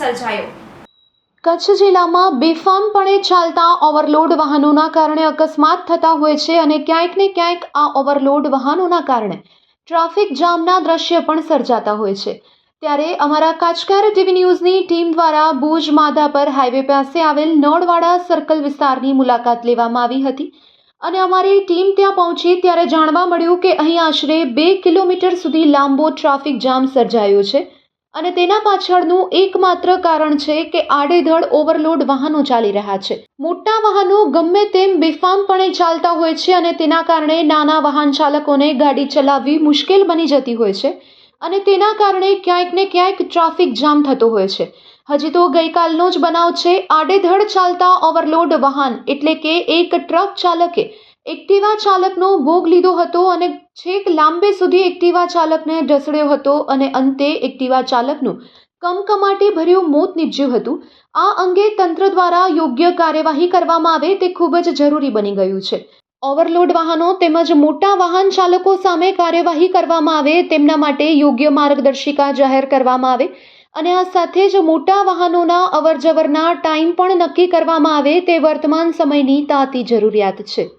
સર્જાયો. કચ્છ જિલ્લામાં બેફામપણે ચાલતા ઓવરલોડ વાહનોના કારણે અકસ્માત થતા હોય છે અને ક્યાંક ને ક્યાંક આ ઓવરલોડ વાહનોના કારણે ટ્રાફિક જામના દ્રશ્ય પણ સર્જાતા હોય છે. ત્યારે અમારા કાચકાર ટીવી ન્યૂઝની ટીમ દ્વારા ભુજ માધાપર હાઈવે પાસે આવેલ નળવાડા સર્કલ વિસ્તારની મુલાકાત લેવામાં આવી હતી અને અમારી ટીમ ત્યાં પહોંચી ત્યારે જાણવા મળ્યું કે અહીં આશરે બે કિલોમીટર સુધી લાંબો ટ્રાફિક જામ સર્જાયો છે. અને તેના પાછળનું એકમાત્ર કારણ છે કે આડેધડ ઓવરલોડ વાહનો ચાલી રહ્યા છે. મોટા વાહનો ગમે તેમ બેફામપણે ચાલતા હોય છે અને તેના કારણે નાના વાહન ચાલકોને ગાડી ચલાવવી મુશ્કેલ બની જતી હોય છે અને તેના કારણે ક્યાંક ને ક્યાંક ટ્રાફિક જામ થતો હોય છે. હજી તો ગઈકાલનો જ બનાવ છે, આડેધડ ચાલતા ઓવરલોડ વાહન એટલે કે એક ટ્રક ચાલકે એક્ટિવા ચાલકનો ભોગ લીધો હતો અને છેક લાંબે સુધી એક્ટિવા ચાલકને ઢસડ્યો હતો અને અંતે એક્ટિવા ચાલકનું કમકમાટી ભર્યું મોત નીપજ્યું હતું. આ અંગે તંત્ર દ્વારા યોગ્ય કાર્યવાહી કરવામાં આવે તે ખૂબ જ જરૂરી બની ગયું છે. ઓવરલોડ વાહનો તેમજ મોટા વાહન ચાલકો સામે કાર્યવાહી કરવામાં આવે તેમના માટે યોગ્ય માર્ગદર્શિકા જાહેર કરવામાં આવે અને આ સાથે જ મોટા વાહનોના અવરજવરના ટાઈમ પણ નક્કી કરવામાં આવે તે વર્તમાન સમયની તાતી જરૂરિયાત છે.